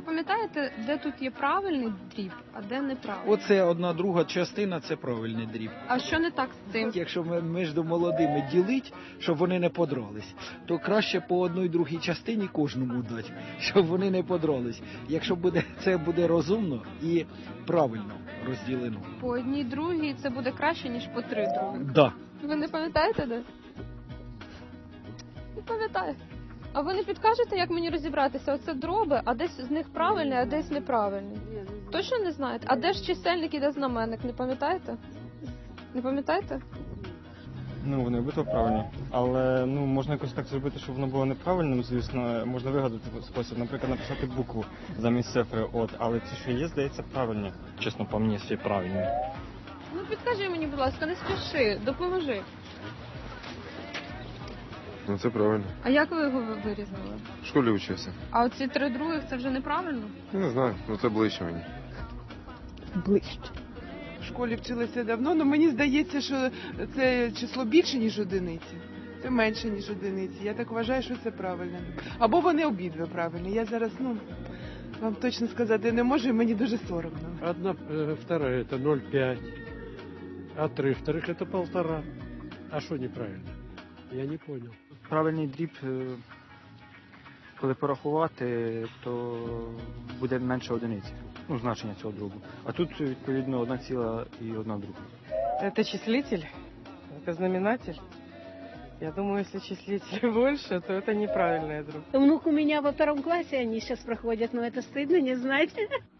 пам'ятаєте, де тут є правильний дріб, а де неправильний? Оце одна друга частина, це правильний дріб. А що не так з цим? Якщо ми між молодими ділить, щоб вони не подрались, то краще по одній другій частині кожному дати, щоб вони не подрались. Якщо буде це буде розумно і правильно розділено. По одній другій це буде краще, ніж по три другі. Да. Ви не пам'ятаєте де? Не пам'ятаю. А ви не підкажете, як мені розібратися? Оце дроби, а десь з них правильний, а десь неправильний. Точно не знаєте? А де ж чисельник і де знаменник? Не пам'ятаєте? Не пам'ятаєте? Ну, вони обидва правильні. Але ну можна якось так зробити, щоб воно було неправильним, звісно, можна вигадати спосіб, наприклад, написати букву замість цифри, от, але ті, що є, здається, правильні. Чесно, по мені всі правильні. Ну підкажи мені, будь ласка, не спіши, допоможи. Ну це правильно. А як ви його ви- вирізнили? В школі вчився. А оці три других це вже неправильно? Я не знаю, ну це ближче мені. В школі вчилася давно, але мені здається, що це число більше, ніж одиниці. Це менше, ніж одиниці. Я так вважаю, що це правильно. Або вони обидва правильні. Я зараз, ну, вам точно сказати не можу, і мені дуже соромно. Одна, э, вторая это 0,5, а три вторых это полтора. А что неправильно? Я не понял. правильний дріб, е, коли порахувати, то буде менше одиниці. Ну, значення цього дробу. А тут, відповідно, одна ціла і одна друга. Это числитель, это знаменатель. Я думаю, если числитель больше, то это неправильная друг. Внук у меня во втором классе, они сейчас проходят, но это стыдно не знать.